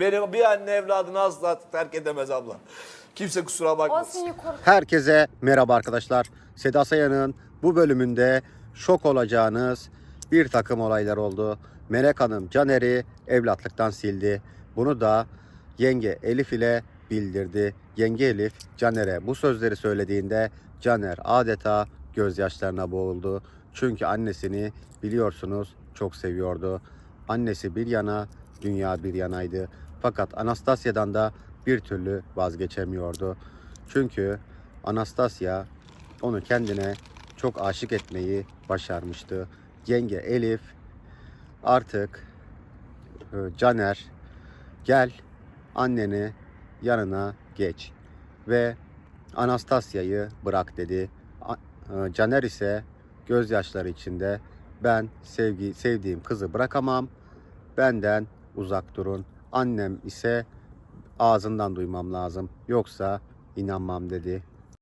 Benim bir anne evladını asla terk edemez abla. Kimse kusura bakmasın. Herkese merhaba arkadaşlar. Seda Sayan'ın bu bölümünde şok olacağınız bir takım olaylar oldu. Melek Hanım Caner'i evlatlıktan sildi. Bunu da yenge Elif ile bildirdi. Yenge Elif Caner'e bu sözleri söylediğinde Caner adeta gözyaşlarına boğuldu. Çünkü annesini biliyorsunuz çok seviyordu. Annesi bir yana, dünya bir yanaydı. Fakat Anastasya'dan da bir türlü vazgeçemiyordu. Çünkü Anastasya onu kendine çok aşık etmeyi başarmıştı. Yenge Elif artık e, Caner gel anneni yanına geç ve Anastasya'yı bırak dedi. E, Caner ise gözyaşları içinde ben sevgi sevdiğim kızı bırakamam. Benden uzak durun. Annem ise ağzından duymam lazım. Yoksa inanmam dedi.